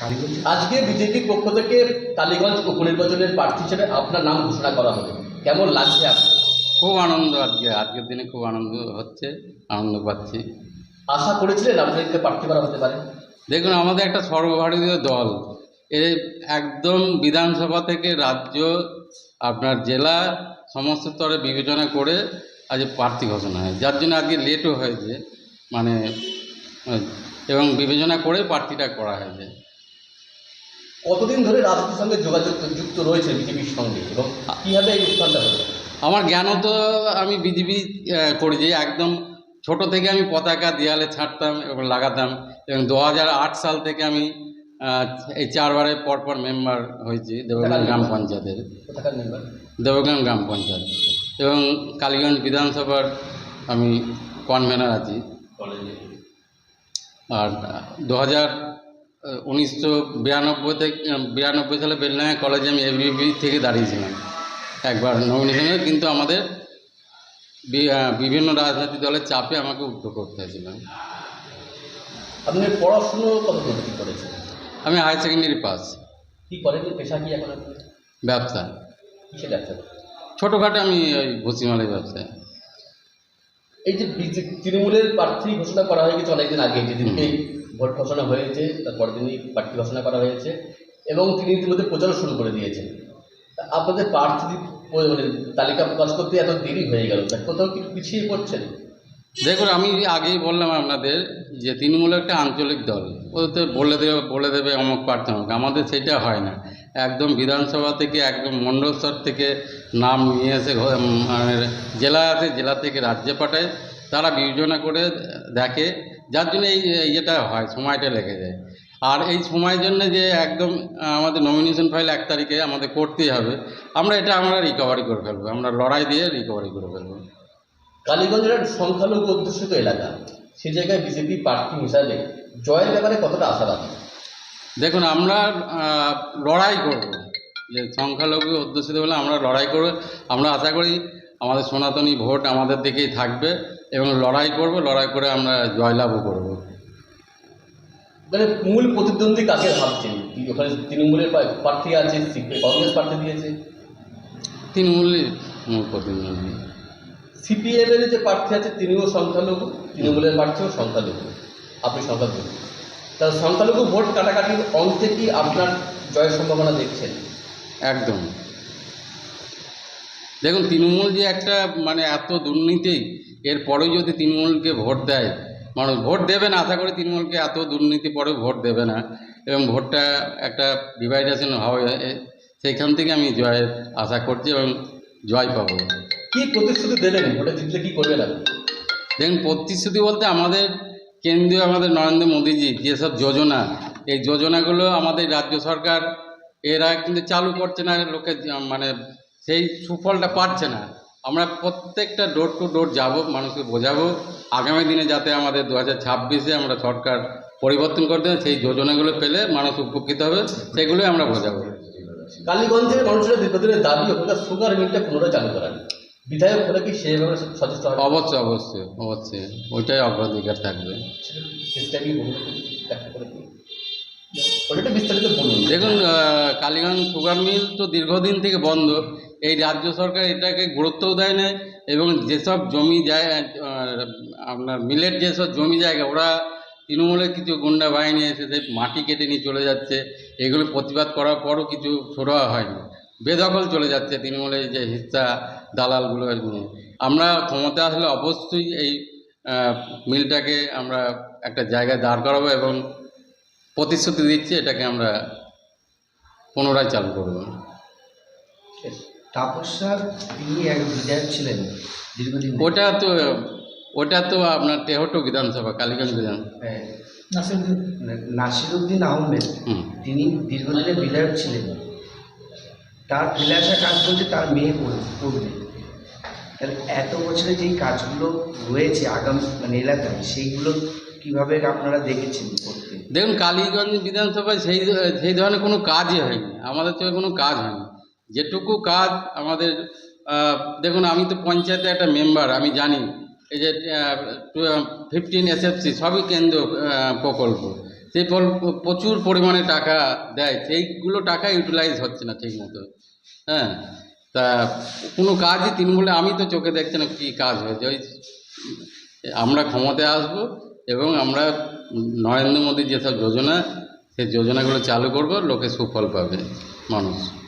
কালীগঞ্জ আজকে বিজেপির পক্ষ থেকে টালিগঞ্জ উপনির্বাচনের প্রার্থী হিসেবে আপনার নাম ঘোষণা করা হবে। কেমন লাগছে আপনার? খুব আনন্দ আজকে। আজকের দিনে খুব আনন্দ হচ্ছে আনন্দ পাচ্ছি। আশা করেছিলেন আপনাদেরকে প্রার্থী করা হতে পারে? দেখুন আমাদের একটা সর্বভারতীয় দল। এ একদম বিধানসভা থেকে রাজ্য আপনার জেলা সমস্ত স্তরে বিবেচনা করে আজ প্রার্থী ঘোষণা হয়। যার জন্য আজকে লেটও হয়েছে। মানে এবং বিবেচনা করে প্রার্থীটা করা হয়েছে। কতদিন ধরে রাজনীতির সঙ্গে যোগাযোগ যুক্ত রয়েছে বিজেপির সঙ্গে এবং কীভাবে এই উত্থানটা হলো? আমার জ্ঞানও তো আমি বিজেপি করেছি একদম ছোট থেকে আমি পতাকা দেয়ালে ছাড়তাম এবং লাগাতাম এবং দু হাজার আট সাল থেকে আমি এই চারবারে পরপর মেম্বার হয়েছি দেবগ্রাম গ্রাম পঞ্চায়েতের। দেবগ্রাম গ্রাম পঞ্চায়েত। এবং কালীগঞ্জ বিধানসভার আমি কনভেনার আছি। কলেজে। আর দু হাজার উনিশশো বিরানব্বই থেকে বিরানব্বই সালে বেলডাঙ্গা কলেজে আমি এবিবি থেকে দাঁড়িয়েছিলাম। একবার নমিনেশনে কিন্তু আমাদের বিভিন্ন রাজনৈতিক দলের চাপে আমাকে উদ্ধ করতে হয়েছিল। আপনি পড়াশুনো কি করেছেন? আমি হায়ার সেকেন্ডারি পাস কি করেন? পেশা কি এখন ব্যবসা। কিসে ব্যবসা? ছোটোখাটো আমি ওই ভুসিমালের ব্যবসায়। এই যে তৃণমূলের প্রার্থী ঘোষণা করা হয়ে গেছে অনেকদিন আগে যেদিনকে ভোট ঘোষণা হয়েছে তারপরের দিনই প্রার্থী ঘোষণা করা হয়েছে এবং তিনি ইতিমধ্যে প্রচারও শুরু করে দিয়েছেন। আপনাদের প্রার্থী মানে তালিকা প্রকাশ করতে এত দেরি হয়ে গেল কোথাও কি পিছিয়ে পড়ছেন? দেখুন, আমি আগেই বললাম আপনাদের যে তৃণমূল একটা আঞ্চলিক দল ওতে বলে দেবে বলে দেবে অমুক প্রার্থী অমুক, আমাদের সেটা হয় না। একদম বিধানসভা থেকে, একদম মণ্ডল স্তর থেকে নাম নিয়ে এসে মানে জেলা আছে জেলা থেকে রাজ্যে পাঠায়, তারা বিবেচনা করে দেখে যার জন্য এই ইয়েটা হয় সময়টা লেগে যায়। আর এই সময়ের জন্য যে একদম আমাদের নমিনেশন ফাইল এক তারিখে আমাদের করতেই হবে আমরা এটা আমরা রিকভারি করে ফেলব আমরা লড়াই দিয়ে রিকভারি করে ফেলব। কালীগঞ্জের একটা সংখ্যালঘু অধ্যুষিত এলাকা সে জায়গায় বিজেপি প্রার্থী হিসাবে জয়ের ব্যাপারে কতটা আশা আশাবাদী দেখুন আমরা লড়াই করব। যে সংখ্যালঘু অধ্যুষিত বলে আমরা লড়াই করব আমরা আশা করি আমাদের সনাতনী ভোট আমাদের দিকেই থাকবে। এবং লড়াই করব লড়াই করে আমরা জয়লাভও করব। মানে মূল প্রতিদ্বন্দ্বী কাকে ভাবছেন? ওখানে তৃণমূলের প্রার্থী আছে কংগ্রেস প্রার্থী দিয়েছে। তৃণমূলের মূল প্রতিদ্বন্দ্বী। সিপিএম এর যে প্রার্থী আছে তিনিও সংখ্যালঘু। তৃণমূলের প্রার্থীও সংখ্যালঘু। আপনি সংখ্যালঘু। তা সংখ্যালঘু ভোট কাটাকাটির অন্তে কি আপনার জয়ের সম্ভাবনা দেখছেন? একদম। দেখুন তৃণমূল যে একটা মানে এত দুর্নীতি এরপরেও যদি তৃণমূলকে ভোট দেয় মানুষ ভোট দেবে না আশা করি তৃণমূলকে এত দুর্নীতি পরেও ভোট দেবে না এবং ভোটটা একটা ডিভাইডেশন হবে সেইখান থেকে আমি জয়ের আশা করছি এবং জয় পাবো। কি প্রতিশ্রুতি দেবেন? ভোটে জিতলে কি করবেন আপনি? দেখুন প্রতিশ্রুতি বলতে আমাদের কেন্দ্রীয় আমাদের নরেন্দ্র মোদীজি যেসব যোজনা এই যোজনাগুলো আমাদের রাজ্য সরকার এরা কিন্তু চালু করছে না লোকে যা- মানে সেই সুফলটা পাচ্ছে না। আমরা প্রত্যেকটা ডোর টু ডোর যাব মানুষকে বোঝাবো। আগামী দিনে যাতে আমাদের দু হাজার ছাব্বিশে আমরা সরকার পরিবর্তন করতে সেই যোজনাগুলো পেলে মানুষ উপকৃত হবে সেগুলোই আমরা বোঝাবো। কালীগঞ্জের মানুষের দীর্ঘদিনের দাবি ওখানকার সুগার মিলটা পুনরায় চালু করান বিধায়ক হলে কি সচেষ্ট হবে? অবশ্যই অবশ্যই অবশ্যই। ওইটাই অগ্রাধিকার থাকবে। করে বিস্তারিত বলুন। দেখুন কালীগঞ্জ সুগার মিল তো দীর্ঘদিন থেকে বন্ধ। এই রাজ্য সরকার এটাকে গুরুত্বও দেয় না এবং যেসব জমি যায় আপনার মিলের যেসব জমি জায়গা, ওরা তৃণমূলের কিছু গুন্ডা বাহিনী এসে সেই মাটি কেটে নিয়ে চলে যাচ্ছে, এগুলো প্রতিবাদ করার পরও কিছু সরোয়া হয়নি। বেদখল চলে যাচ্ছে তৃণমূলের যে হিস্সা দালালগুলো নিয়ে আমরা ক্ষমতা আসলে অবশ্যই এই মিলটাকে আমরা একটা জায়গায় দাঁড় করাবো এবং প্রতিশ্রুতি দিচ্ছি, এটাকে আমরা পুনরায় চালু করব। শেষ। তিনি এক বিধায়ক ছিলেন দীর্ঘদিন ওটা তো ওটা তো আপনার তেহট্ট বিধানসভা কালীগঞ্জ বিধান হ্যাঁ, নাসিরুদ্দিন। আহমেদ হুম। তিনি দীর্ঘদিনের বিধায়ক ছিলেন। তার ফেলে আসা কাজ বলছে তার মেয়ে করবে তাহলে এত বছরে যেই কাজগুলো রয়েছে আগামী মানে এলাকায় সেইগুলো কীভাবে আপনারা দেখেছেন করতে? দেখুন কালীগঞ্জ বিধানসভায় সেই সেই ধরনের কোনো কাজই হয়নি। আমাদের তো কোনো কাজ হয়নি। যেটুকু কাজ আমাদের দেখুন আমি তো পঞ্চায়েতে একটা মেম্বার আমি জানি। এই যে ফিফটিন এসএফসি সবই কেন্দ্র প্রকল্প। সেই প্রচুর পরিমাণে টাকা দেয়। সেইগুলো টাকা ইউটিলাইজ হচ্ছে না ঠিক মতো। হ্যাঁ? তা, কোনো কাজই তৃণমূলে, আমি তো চোখে দেখছি না কী কাজ হয়েছে। ওই, আমরা ক্ষমতায় আসব এবং আমরা নরেন্দ্র মোদীর যেসব যোজনা, সেই যোজনাগুলো চালু করব, লোকে সুফল পাবে, মানুষ।